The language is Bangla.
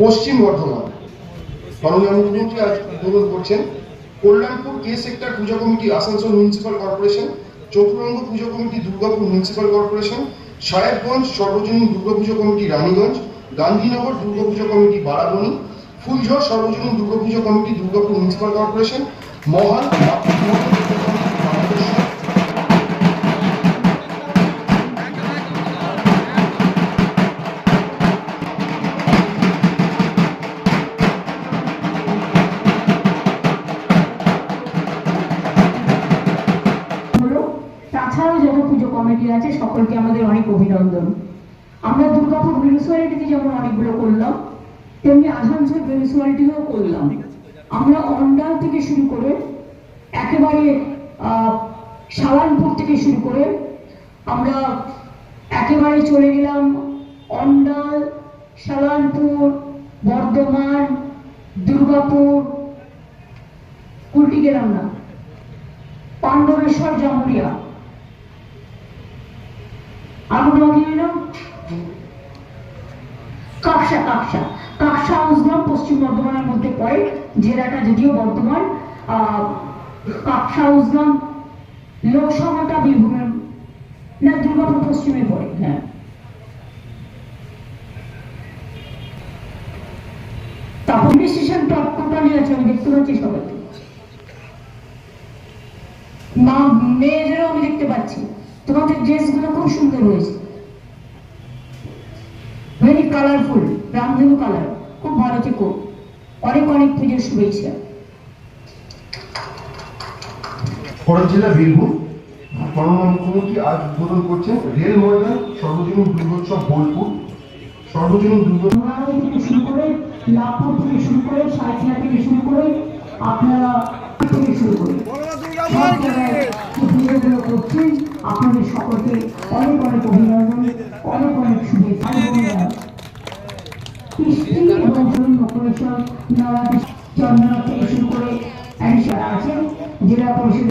পশ্চিম বর্ধমান। মাননীয় মুখ্যমন্ত্রী আজ উদ্বোধন করছেন, কল্যাণপুর কে সেক্টর পূজা committee, Asansol municipal corporation Chaturanga পুজো committee, Durgapur municipal corporation Sahebganj সর্বজনীন দুর্গাপুজো কমিটি, রানীগঞ্জ, গান্ধীনগর দুর্গাপুজো কমিটি, বারাবণী, ফুলঝড় সর্বজনীন Durga Puja committee, Durgapur municipal corporation মহান পুজো কমিটি আছে, সকলকে আমাদের অনেক অভিনন্দন। আমরা দুর্গাপুর মিউনিসিপ্যালিটিতে যেমন অনেকগুলো করলাম, তেমনি আসানসোল মিউনিসিপ্যালিটিও করলাম। আমরা অন্ডাল থেকে শুরু করে, একেবারে সালানপুর থেকে শুরু করে, আমরা একেবারে চলে গেলাম অন্ডাল, সালানপুর, বর্ধমান, দুর্গাপুর উল্টি গেলাম না, পাণ্ডবেশ্বর, জামুরিয়া। হলো কাকসা কাকসা। কাকসা হাউসগ্রাম পশ্চিম বর্ধমানের মধ্যে পড়ে জেলাটা যদিও বর্ধমান কাকসা হাউসগ্রাম লোকসভাটা বীরভূমের, না, দুর্গাপুর পশ্চিমে পড়ে হ্যাঁ। তারপর স্টেশন টপ টোটালি আছে আমি দেখতে পাচ্ছি সবাইকে। মা মেয়েদেরও আমি দেখতে পাচ্ছি। তোমাদের ড্রেসগুলো খুব সুন্দর হয়েছে। ভেরি কালারফুল রামধনু কালার খুব ভালো থেকো। অনেক অনেক পুজোর শুভেচ্ছা। খড়গ জেলা বীরভূম মাননীয় মুখ্যমন্ত্রী আজ উদ্বোধন করছেন রেল ময়দান সর্বজনীন দুর্গোৎসব বোলপুর। সর্বজনীন দুর্গোৎসব থেকে শুরু করে লাভপুর থেকে শুরু করে সাঁইথিয়া থেকে শুরু করে আপনারা থেকে শুরু করি। করছেন আপনাদের সকলকে অনেক অনেক অভিনন্দন অনেক অনেক শুভেচ্ছা কৃষ্টি এবং চন্দনা থেকে শুরু করে আছেন জেলা পরিষদ